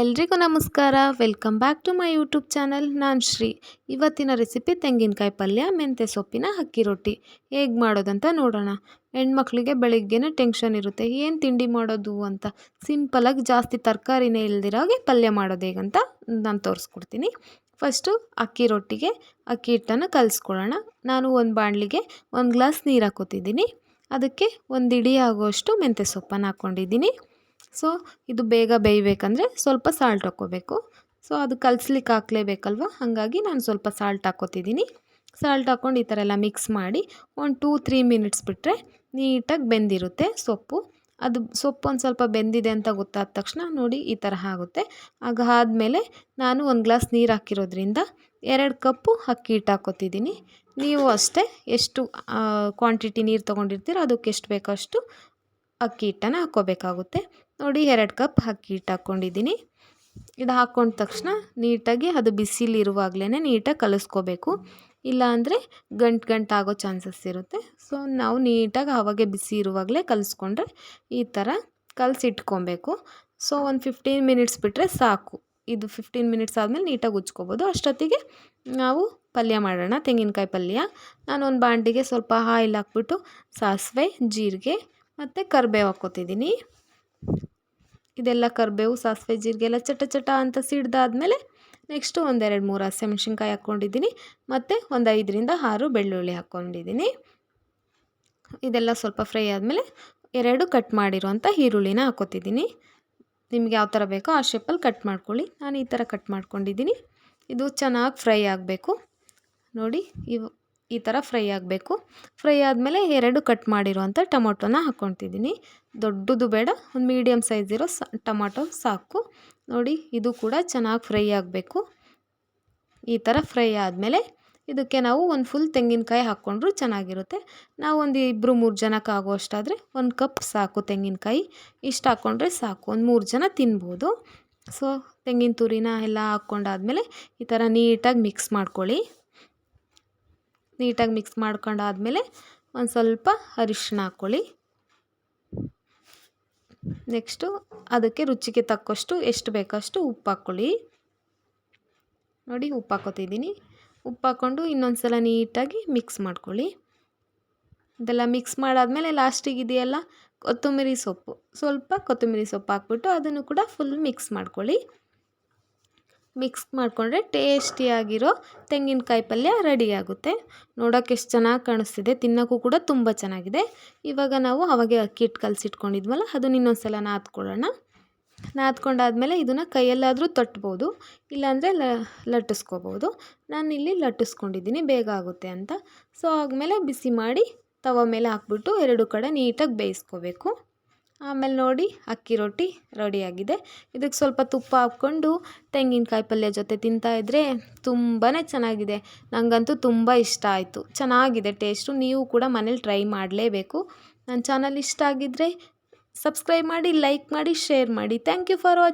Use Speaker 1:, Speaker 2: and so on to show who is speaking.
Speaker 1: ಎಲ್ರಿಗೂ ನಮಸ್ಕಾರ. Welcome back to my YouTube channel. ನಾನು ಶ್ರೀ. ಇವತ್ತಿನ ರೆಸಿಪಿ ತೆಂಗಿನಕಾಯಿ ಪಲ್ಯ, ಮೆಂತ್ಯ ಸೊಪ್ಪಿನ ಅಕ್ಕಿ ರೊಟ್ಟಿ. ಹೇಗೆ ಮಾಡೋದಂತ ನೋಡೋಣ. ಹೆಣ್ಮಕ್ಳಿಗೆ ಬೆಳಿಗ್ಗೆನೇ ಟೆನ್ಷನ್ ಇರುತ್ತೆ. ಏನು ತಿಂಡಿ ಮಾಡೋದು ಅಂತ. ಸಿಂಪಲಾಗಿ ಜಾಸ್ತಿ ತರಕಾರಿನೇ ಇಲ್ದಿರೋಗೆ ಪಲ್ಯ ಮಾಡೋದು ಹೇಗಂತ ನಾನು ತೋರಿಸ್ಕೊಡ್ತೀನಿ. ಫಸ್ಟು ಅಕ್ಕಿ ರೊಟ್ಟಿಗೆ ಅಕ್ಕಿ ಹಿಟ್ಟನ್ನು ಕಲಿಸ್ಕೊಳ್ಳೋಣ. ನಾನು ಒಂದು ಬಾಣಲಿಗೆ ಒಂದು ಗ್ಲಾಸ್ ನೀರು ಹಾಕೋತಿದ್ದೀನಿ. ಅದಕ್ಕೆ ಒಂದು ಇಡಿ ಆಗೋಷ್ಟು ಮೆಂತ್ಯ ಸೊಪ್ಪನ್ನು ಹಾಕ್ಕೊಂಡಿದ್ದೀನಿ ಸೊ, ಇದು ಬೇಗ ಬೇಯಬೇಕಂದ್ರೆ ಸ್ವಲ್ಪ ಸಾಲ್ಟ್ ಹಾಕ್ಕೋಬೇಕು. ಸೊ, ಅದು ಕಲಿಸ್ಲಿಕ್ಕೆ ಹಾಕ್ಲೇಬೇಕಲ್ವ? ಹಾಗಾಗಿ ನಾನು ಸ್ವಲ್ಪ ಸಾಲ್ಟ್ ಹಾಕ್ಕೋತಿದ್ದೀನಿ. ಸಾಲ್ಟ್ ಹಾಕ್ಕೊಂಡು ಈ ಥರ ಎಲ್ಲ ಮಿಕ್ಸ್ ಮಾಡಿ ಒಂದು ಟೂ ತ್ರೀ ಮಿನಿಟ್ಸ್ ಬಿಟ್ಟರೆ ನೀಟಾಗಿ ಬೆಂದಿರುತ್ತೆ ಸೊಪ್ಪು. ಅದು ಸೊಪ್ಪು ಒಂದು ಸ್ವಲ್ಪ ಬೆಂದಿದೆ ಅಂತ ಗೊತ್ತಾದ ತಕ್ಷಣ ನೋಡಿ ಈ ಥರ ಆಗುತ್ತೆ. ಆಗ ಆದಮೇಲೆ ನಾನು ಒಂದು ಗ್ಲಾಸ್ ನೀರು ಹಾಕಿರೋದ್ರಿಂದ ಎರಡು ಕಪ್ಪು ಅಕ್ಕಿ ಹಿಟ್ಟು ಹಾಕೋತಿದ್ದೀನಿ ನೀವು ಅಷ್ಟೇ ಎಷ್ಟು ಕ್ವಾಂಟಿಟಿ ನೀರು ತೊಗೊಂಡಿರ್ತೀರೋ ಅದಕ್ಕೆ ಎಷ್ಟು ಬೇಕೋ ಅಷ್ಟು ಅಕ್ಕಿ ಹಿಟ್ಟನ್ನು ಹಾಕ್ಕೋಬೇಕಾಗುತ್ತೆ. ನೋಡಿ ಎರಡು ಕಪ್ ಅಕ್ಕಿ ಹಿಟ್ಟು ಹಾಕ್ಕೊಂಡಿದ್ದೀನಿ. ಇದು ಹಾಕ್ಕೊಂಡ ತಕ್ಷಣ ನೀಟಾಗಿ ಅದು ಬಿಸಿಲಿರುವಾಗಲೇ ನೀಟಾಗಿ ಕಲಿಸ್ಕೋಬೇಕು. ಇಲ್ಲಾಂದರೆ ಗಂಟು ಗಂಟು ಆಗೋ ಚಾನ್ಸಸ್ ಇರುತ್ತೆ. ಸೊ ನಾವು ನೀಟಾಗಿ ಆವಾಗೆ ಬಿಸಿ ಇರುವಾಗಲೇ ಕಲಿಸ್ಕೊಂಡ್ರೆ ಈ ಥರ ಕಲಸಿಟ್ಕೊಬೇಕು. ಸೊ ಒಂದು ಫಿಫ್ಟೀನ್ ಮಿನಿಟ್ಸ್ ಬಿಟ್ಟರೆ ಸಾಕು. ಇದು ಫಿಫ್ಟೀನ್ ಮಿನಿಟ್ಸ್ ಆದಮೇಲೆ ನೀಟಾಗಿ ಉಜ್ಕೋಬೋದು. ಅಷ್ಟೊತ್ತಿಗೆ ನಾವು ಪಲ್ಯ ಮಾಡೋಣ. ತೆಂಗಿನಕಾಯಿ ಪಲ್ಯ. ನಾನು ಒಂದು ಬಾಂಡಿಗೆ ಸ್ವಲ್ಪ ಆಯಿಲ್ ಹಾಕ್ಬಿಟ್ಟು ಸಾಸಿವೆ, ಜೀರಿಗೆ ಮತ್ತು ಕರಿಬೇವು ಹಾಕ್ಕೋತಿದ್ದೀನಿ. ಇದೆಲ್ಲ ಕರಿಬೇವು, ಸಾಸಿವೆ ಜೀರಿಗೆ ಎಲ್ಲ ಚಟ ಚಟ ಅಂತ ಸಿಡ್ದಾದಮೇಲೆ ನೆಕ್ಸ್ಟು ಒಂದೆರಡು ಮೂರು ಹಸಿಮೆಣ್ಸಿನ್ಕಾಯಿ ಹಾಕ್ಕೊಂಡಿದ್ದೀನಿ. ಮತ್ತು ಒಂದು ಐದರಿಂದ ಆರು ಬೆಳ್ಳುಳ್ಳಿ ಹಾಕ್ಕೊಂಡಿದ್ದೀನಿ. ಇದೆಲ್ಲ ಸ್ವಲ್ಪ ಫ್ರೈ ಆದಮೇಲೆ ಎರಡು ಕಟ್ ಮಾಡಿರುವಂಥ ಈರುಳ್ಳಿನ ಹಾಕೋತಿದ್ದೀನಿ. ನಿಮ್ಗೆ ಯಾವ ಥರ ಬೇಕೋ ಆ ಶೇಪಲ್ಲಿ ಕಟ್ ಮಾಡ್ಕೊಳ್ಳಿ. ನಾನು ಈ ಥರ ಕಟ್ ಮಾಡ್ಕೊಂಡಿದ್ದೀನಿ. ಇದು ಚೆನ್ನಾಗಿ ಫ್ರೈ ಆಗಬೇಕು. ನೋಡಿ ಇವು ಈ ಥರ ಫ್ರೈ ಆಗಬೇಕು. ಫ್ರೈ ಆದಮೇಲೆ ಎರಡು ಕಟ್ ಮಾಡಿರುವಂಥ ಟೊಮೊಟೊನ ಹಾಕ್ಕೊತಿದ್ದೀನಿ ದೊಡ್ಡದು ಬೇಡ, ಒಂದು ಮೀಡಿಯಮ್ ಸೈಜ್ ಇರೋ ಸ, ಟೊಮೊಟೊ ಸಾಕು. ನೋಡಿ, ಇದು ಕೂಡ ಚೆನ್ನಾಗಿ ಫ್ರೈ ಆಗಬೇಕು. ಈ ಥರ ಫ್ರೈ ಆದಮೇಲೆ ಇದಕ್ಕೆ ನಾವು ಒಂದು ಫುಲ್ ತೆಂಗಿನಕಾಯಿ ಹಾಕ್ಕೊಂಡ್ರು ಚೆನ್ನಾಗಿರುತ್ತೆ. ನಾವು ಒಂದು ಇಬ್ಬರು ಮೂರು ಜನಕ್ಕೆ ಆಗುವಷ್ಟಾದರೆ ಒಂದು ಕಪ್ ಸಾಕು ತೆಂಗಿನಕಾಯಿ. ಇಷ್ಟು ಹಾಕ್ಕೊಂಡ್ರೆ ಸಾಕು, ಒಂದು ಮೂರು ಜನ ತಿನ್ಬೋದು. ಸೊ, ತೆಂಗಿನ ತುರಿನ ಎಲ್ಲ ಹಾಕ್ಕೊಂಡಾದ್ಮೇಲೆ ಈ ಥರ ನೀಟಾಗಿ ಮಿಕ್ಸ್ ಮಾಡ್ಕೊಳ್ಳಿ. ನೀಟಾಗಿ ಮಿಕ್ಸ್ ಮಾಡ್ಕೊಂಡಾದ್ಮೇಲೆ ಒಂದು ಸ್ವಲ್ಪ ಅರಿಶಿನ ಹಾಕ್ಕೊಳ್ಳಿ. ನೆಕ್ಸ್ಟು ಅದಕ್ಕೆ ರುಚಿಗೆ ತಕ್ಕಷ್ಟು ಎಷ್ಟು ಬೇಕಷ್ಟು ಉಪ್ಪು ಹಾಕ್ಕೊಳ್ಳಿ. ನೋಡಿ ಉಪ್ಪು ಹಾಕೋತಿದ್ದೀನಿ ಉಪ್ಪು ಹಾಕ್ಕೊಂಡು ಇನ್ನೊಂದು ಸಲ ನೀಟಾಗಿ ಮಿಕ್ಸ್ ಮಾಡ್ಕೊಳ್ಳಿ. ಇದೆಲ್ಲ ಮಿಕ್ಸ್ ಮಾಡಾದಮೇಲೆ ಲಾಸ್ಟಿಗೆ ಇದೆಯಲ್ಲ, ಕೊತ್ತಂಬರಿ ಸೊಪ್ಪು. ಸ್ವಲ್ಪ ಕೊತ್ತಂಬರಿ ಸೊಪ್ಪು ಹಾಕ್ಬಿಟ್ಟು ಅದನ್ನು ಕೂಡ ಫುಲ್ ಮಿಕ್ಸ್ ಮಾಡ್ಕೊಳ್ಳಿ. ಮಿಕ್ಸ್ ಮಾಡಿಕೊಂಡ್ರೆ ಟೇಸ್ಟಿಯಾಗಿರೋ ತೆಂಗಿನಕಾಯಿ ಪಲ್ಯ ರೆಡಿಯಾಗುತ್ತೆ. ನೋಡೋಕೆ ಎಷ್ಟು ಚೆನ್ನಾಗಿ ಕಾಣಿಸ್ತಿದೆ. ತಿನ್ನೋಕ್ಕೂ ಕೂಡ ತುಂಬ ಚೆನ್ನಾಗಿದೆ. ಇವಾಗ ನಾವು ಅವಾಗೆ ಅಕ್ಕಿ ಹಿಟ್ಟು ಕಲಸಿಟ್ಕೊಂಡಿದ್ವಲ್ಲ, ಅದನ್ನ ಇನ್ನೊಂದು ಸಲ ನಾದ್ಕೊಳ್ಳೋಣ. ನಾದ್ಕೊಂಡಾದ್ಮೇಲೆ ಇದನ್ನು ಕೈಯಲ್ಲಾದರೂ ತಟ್ಬೋದು, ಇಲ್ಲಾಂದರೆ ಲಟ್ಟಿಸ್ಕೋಬೋದು. ನಾನಿಲ್ಲಿ ಲಟ್ಟಿಸ್ಕೊಂಡಿದ್ದೀನಿ, ಬೇಗ ಆಗುತ್ತೆ ಅಂತ. ಸೊ, ಆದಮೇಲೆ ಬಿಸಿ ಮಾಡಿ ತವ ಮೇಲೆ ಹಾಕ್ಬಿಟ್ಟು ಎರಡು ಕಡೆ ನೀಟಾಗಿ ಬೇಯಿಸ್ಕೋಬೇಕು. ಆಮೇಲೆ ನೋಡಿ ಅಕ್ಕಿ ರೊಟ್ಟಿ ರೆಡಿಯಾಗಿದೆ. ಇದಕ್ಕೆ ಸ್ವಲ್ಪ ತುಪ್ಪ ಹಾಕ್ಕೊಂಡು ತೆಂಗಿನಕಾಯಿ ಪಲ್ಯ ಜೊತೆ ತಿಂತಾಯಿದ್ರೆ ತುಂಬಾ ಚೆನ್ನಾಗಿದೆ. ನನಗಂತೂ ತುಂಬ ಇಷ್ಟ ಆಯಿತು. ಚೆನ್ನಾಗಿದೆ ಟೇಸ್ಟು. ನೀವು ಕೂಡ ಮನೇಲಿ ಟ್ರೈ ಮಾಡಲೇಬೇಕು. ನನ್ನ ಚಾನಲ್ ಇಷ್ಟ ಆಗಿದ್ದರೆ ಸಬ್ಸ್ಕ್ರೈಬ್ ಮಾಡಿ, ಲೈಕ್ ಮಾಡಿ, ಶೇರ್ ಮಾಡಿ. Thank you for watching